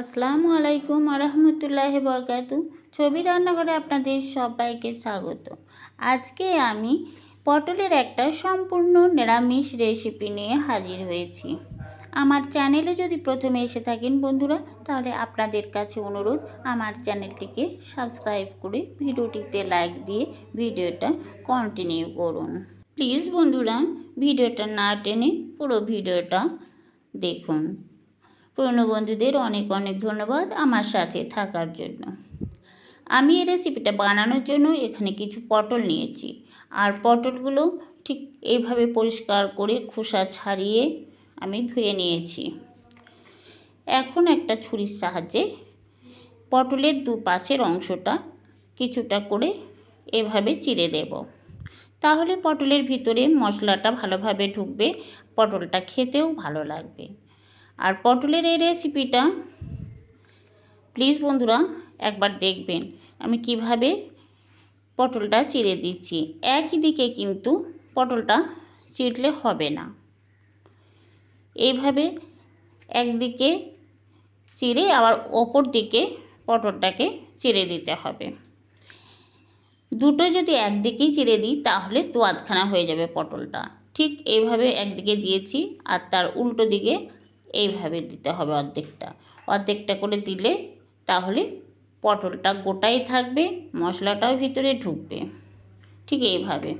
আসসালামু আলাইকুম আরহামতুল্লাহ বরকাত। ছবি রান্নাঘরে আপনাদের সবাইকে স্বাগত। আজকে আমি পটলের একটা সম্পূর্ণ নিরামিষ রেসিপি নিয়ে হাজির হয়েছি। আমার চ্যানেলে যদি প্রথমে এসে থাকেন বন্ধুরা, তাহলে আপনাদের কাছে অনুরোধ, আমার চ্যানেলটিকে সাবস্ক্রাইব করে ভিডিওটিতে লাইক দিয়ে ভিডিওটা কন্টিনিউ করুন। প্লিজ বন্ধুরা, ভিডিওটা না টেনে পুরো ভিডিওটা দেখুন। পুরনো বন্ধুদের অনেক অনেক ধন্যবাদ আমার সাথে থাকার জন্য। আমি এই রেসিপিটা বানানোর জন্য এখানে কিছু পটল নিয়েছি। আর পটলগুলো ঠিক এইভাবে পরিষ্কার করে খোসা ছাড়িয়ে আমি ধুয়ে নিয়েছি। এখন একটা ছুরির সাহায্যে পটলের দুপাশের অংশটা কিছুটা করে এভাবে চিড়ে দেব। তাহলে পটলের ভিতরে মশলাটা ভালোভাবে ঢুকবে, পটলটা খেতেও ভালো লাগবে। আর পটলের এই রেসিপিটা প্লিজ বন্ধুরা একবার দেখবেন। আমি কীভাবে পটলটা চিড়ে দিচ্ছি। একই দিকে কিন্তু পটলটা চিড়লে হবে না। এইভাবে একদিকে চিড়ে আবার ওপর দিকে পটলটাকে চিড়ে দিতে হবে। দুটো যদি একদিকেই চিড়ে দিই, তাহলে তো আধখানা হয়ে যাবে পটলটা। ঠিক এইভাবে একদিকে দিয়েছি আর তার উল্টো দিকে এইভাবে দিতে হবে অর্ধেকটা। অর্ধেকটা করে দিলে তাহলে পটলটা গোটাই থাকবে, মশলাটাও ভিতরে ঢুকবে। ঠিক এইভাবে।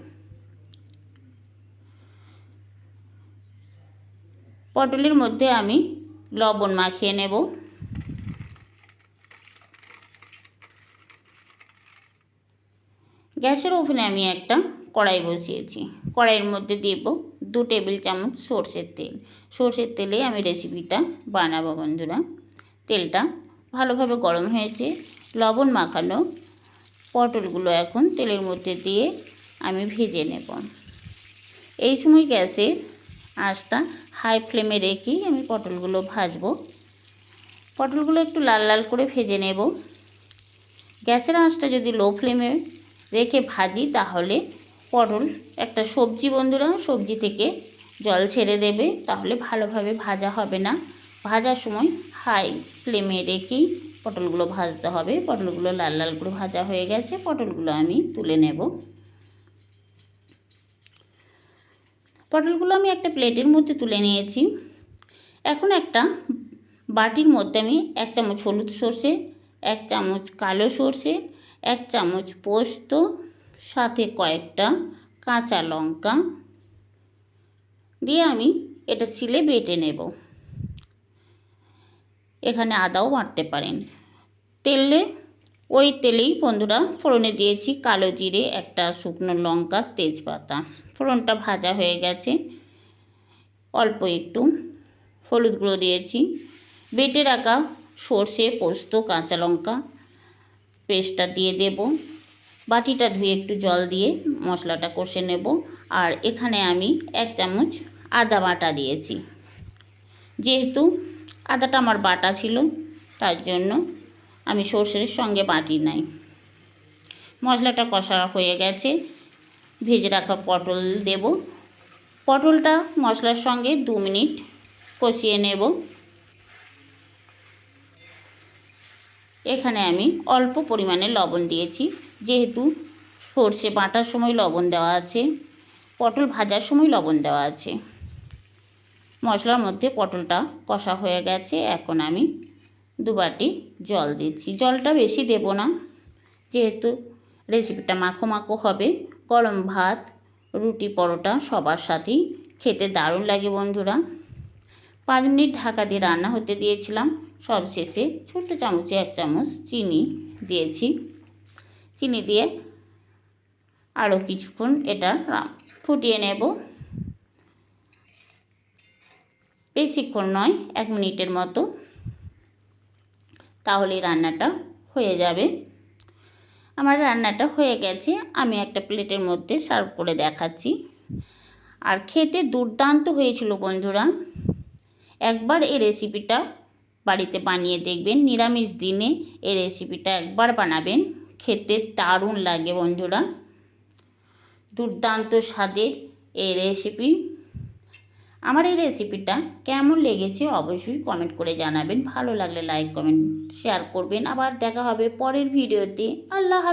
পটলের মধ্যে আমি লবণ মাখিয়ে নেব। গ্যাসের ওভেনে আমি একটা কড়াই বসিয়েছি। কড়াইয়ের মধ্যে দেব দু টেবিল চামচ সর্ষের তেল। সর্ষের তেলে আমি রেসিপিটা বানাবো বন্ধুরা। তেলটা ভালোভাবে গরম হয়েছে। লবণ মাখানো পটলগুলো এখন তেলের মধ্যে দিয়ে আমি ভেজে নেব। এই সময় গ্যাসের আঁচটা হাই ফ্লেমে রেখেই আমি পটলগুলো ভাজবো। পটলগুলো একটু লাল লাল করে ভেজে নেব। গ্যাসের আঁচটা যদি লো ফ্লেমে রেখে ভাজি তাহলে পটল, একটা সবজি বন্ধুরা, সবজি থেকে জল ছেড়ে দেবে, তাহলে ভালোভাবে ভাজা হবে না। ভাজার সময় হাই ফ্লেমে রেখেই পটলগুলো ভাজতে হবে। পটলগুলো লাল লাল করে ভাজা হয়ে গেছে, পটলগুলো আমি তুলে নেব। পটলগুলো আমি একটা প্লেটের মধ্যে তুলে নিয়েছি। এখন একটা বাটির মধ্যে আমি এক চামচ হলুদ সর্ষে, এক চামচ কালো সর্ষে, এক চামচ পোস্ত সাথে কয়েকটা কাঁচা লঙ্কা দিয়ে আমি এটা সিলে বেটে নেব। এখানে আদাও বাটতে পারেন। তেলে, ওই তেলেই বন্ধুরা ফোড়নে দিয়েছি কালো জিরে, একটা শুকনো লঙ্কা, তেজপাতা। ফোড়নটা ভাজা হয়ে গেছে। অল্প একটু হলুদ গুঁড়ো দিয়েছি। বেটে রাখা সর্ষে, পোস্ত, কাঁচা লঙ্কা পেস্টটা দিয়ে দেব। বাটিটা ধুয়ে একটু জল দিয়ে মশলাটা কষে নেব। আর এখানে আমি এক চামচ আদা বাটা দিয়েছি। যেহেতু আদাটা আমার বাটা ছিল, তার জন্য আমি সর্ষের সঙ্গে বাটি নাই। মশলাটা কষা হয়ে গেছে, ভেজে রাখা পটল দেব। পটলটা মশলার সঙ্গে দু মিনিট কষিয়ে নেব। এখানে আমি অল্প পরিমাণে লবণ দিয়েছি। যেহেতু সর্ষে বাটার সময় লবণ দেওয়া আছে, পটল ভাজার সময় লবণ দেওয়া আছে। মশলার মধ্যে পটলটা কষা হয়ে গেছে, এখন আমি দু বাটি জল দিচ্ছি। জলটা বেশি দেব না, যেহেতু রেসিপিটা মাখো মাখো হবে। গরম ভাত, রুটি, পরোটা সবার সাথেই খেতে দারুণ লাগে বন্ধুরা। পাঁচ মিনিট ঢাকা দিয়ে রান্না হতে দিয়েছিলাম। সব শেষে ছোট্ট চামচে এক চামচ চিনি দিয়েছি। চিনি দিয়ে আরও কিছুক্ষণ এটা ফুটিয়ে নেব। বেশিক্ষণ নয়, এক মিনিটের মতো। তাহলে রান্নাটা হয়ে যাবে। আমার রান্নাটা হয়ে গেছে, আমি একটা প্লেটের মধ্যে সার্ভ করে দেখাচ্ছি। আর খেতে দুর্দান্ত হয়েছিল বন্ধুরা। একবার এই রেসিপিটা বাড়িতে বানিয়ে দেখবেন, নিরামিষ দিনে এই রেসিপিটা একবার বানাবেন। খেতে দারুণ লাগে বন্ধুরা। দুর্দান্ত স্বাদের এই রেসিপি আমার এই রেসিপিটা কেমন লেগেছে অবশ্যই কমেন্ট করে জানাবেন। ভালো লাগলে লাইক কমেন্ট শেয়ার করবেন। আবার দেখা হবে পরের ভিডিওতে আল্লাহ হাফিজ।